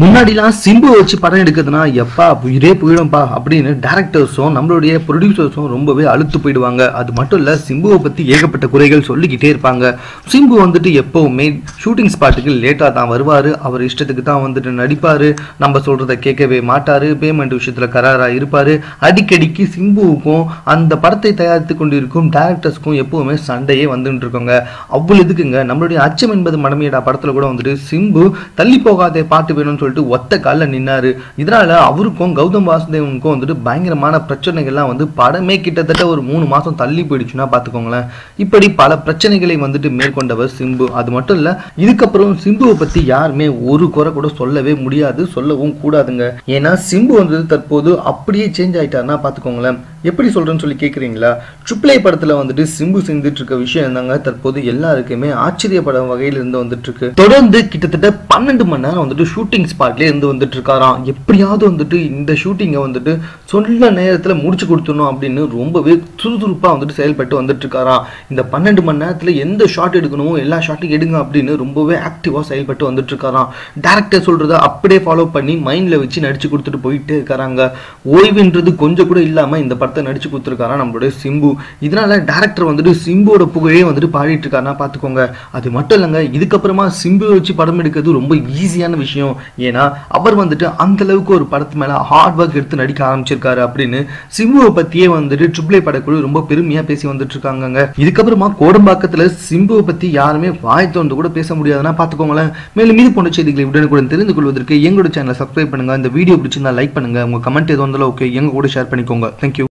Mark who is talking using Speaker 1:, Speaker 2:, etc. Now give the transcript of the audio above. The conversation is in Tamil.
Speaker 1: முன்னாடிலாம் சிம்பு வச்சு படம் எடுக்கிறதுனா எப்பா உயிரே போயிடும்பா அப்படின்னு டேரக்டர்ஸும் நம்மளுடைய ப்ரொடியூசர்ஸும் ரொம்பவே அழுத்து போயிடுவாங்க. அது மட்டும் இல்லை சிம்புவை பற்றி ஏகப்பட்ட குறைகள் சொல்லிக்கிட்டே இருப்பாங்க. சிம்பு வந்துட்டு எப்போவுமே ஷூட்டிங் ஸ்பாட்டுக்கு லேட்டாக தான் வருவாரு. அவர் இஷ்டத்துக்கு தான் வந்துட்டு நடிப்பார். நம்ம சொல்கிறத கேட்கவே மாட்டார். பேமெண்ட் விஷயத்துல கராராக இருப்பார். அடிக்கடிக்கு சிம்புவுக்கும் அந்த படத்தை தயாரித்து கொண்டிருக்கும் டேரக்டர்ஸ்க்கும் எப்போவுமே சண்டையே வந்துட்டு இருக்கோங்க. அவ்வளோ இதுக்குங்க நம்மளுடைய அச்சம் என்பது மடமையடா படத்தில் கூட வந்துட்டு சிம்பு தள்ளி போகாதே பாட்டு வேணும்னு சொல்லிட்டு ஒத்த காலில் நின்னாரு. இதனால அவருக்கும் கௌதம் வாசுதேவனுக்கும் வந்துட்டு பயங்கரமான பிரச்சனைகள்லாம் வந்து படமே கிட்டத்தட்ட ஒரு மூணு மாசம் தள்ளி போயிடுச்சுன்னா பாத்துக்கோங்களேன். இப்படி பல பிரச்சனைகளை வந்துட்டு மேற்கொண்டவர் சிம்பு. அது மட்டும் இல்ல இதுக்கப்புறம் சிம்புவை பத்தி யாருமே ஒரு குறை கூட சொல்லவே முடியாது சொல்லவும் கூடாதுங்க. ஏன்னா சிம்பு வந்து தற்போது அப்படியே சேஞ்ச் ஆயிட்டாருன்னா பாத்துக்கோங்களேன். எப்படி சொல்றேன்னு சொல்லி கேட்குறீங்களா ட்ரிபிள் படத்தில் படத்துல வந்துட்டு சிம்பு செஞ்சுட்டு இருக்க விஷயம் தாங்க தற்போது எல்லாருக்குமே ஆச்சரியப்படும் வகையில இருந்து வந்துட்டு இருக்கு. தொடர்ந்து கிட்டத்தட்ட பன்னெண்டு மணி நேரம் வந்துட்டு ஷூட்டிங் ஸ்பாட்ல இருந்து வந்துட்டு இருக்காராம். எப்படியாவது வந்துட்டு இந்த ஷூட்டிங்கை வந்துட்டு சொல்ல நேரத்தில் முடிச்சு கொடுத்துடணும் அப்படின்னு ரொம்பவே சுறுசுறுப்பா வந்துட்டு செயல்பட்டு வந்துட்டு இருக்காராம். இந்த பன்னெண்டு மணி நேரத்தில் எந்த ஷாட் எடுக்கணுமோ எல்லா ஷாட்டும் எடுங்க அப்படின்னு ரொம்பவே ஆக்டிவாக செயல்பட்டு வந்துட்டு இருக்காராம். டேரக்டர் சொல்கிறத அப்படியே ஃபாலோ பண்ணி மைண்டில் வச்சு நடிச்சு கொடுத்துட்டு போயிட்டே இருக்காராங்க. ஓய்வுன்றது கொஞ்சம் கூட இல்லாமல் இந்த படத்தை நடிச்சு கொடுத்துருக்காரா நம்மளுடைய சிம்பு. இதனால டேரக்டர் வந்துட்டு சிம்புவோட புகழே வந்துட்டு பாடிட்டு இருக்காருன்னா பாத்துக்கோங்க. அது மட்டும் இல்லைங்க இதுக்கப்புறமா சிம்பு வச்சு படம் எடுக்கிறது ரொம்ப ஈஸியான விஷயம். ஏன்னா அவர் வந்துட்டு அந்த அளவுக்கு ஒரு படத்து மேல ஹார்ட் ஒர்க் எடுத்து நடிக்க ஆரம்பிச்சிருக்காரு அப்படின்னு சிம்புவை பத்தியே வந்துட்டு ட்ரிபிளே படக்குழு ரொம்ப பெருமையா பேசி வந்துட்டு இருக்காங்க இதுக்கப்புறமா கோடம்பாக்கத்துல சிம்புவை பத்தி யாருமே வாய் தோன்று கூட பேச முடியாதுன்னா பாத்துக்கோங்களேன். மேலும் மீது போன்ற செய்திகளை உடனுக்குடன் தெரிந்து கொள்வதற்கு எங்களோட சேனலை சப்ஸ்கிரைப் பண்ணுங்க. இந்த வீடியோ பிடிச்சிருந்தா லைக் பண்ணுங்க. உங்க கமெண்ட் எது வந்தாலும் ஓகே எங்க கூட ஷேர் பண்ணிக்கோங்க. தேங்க்யூ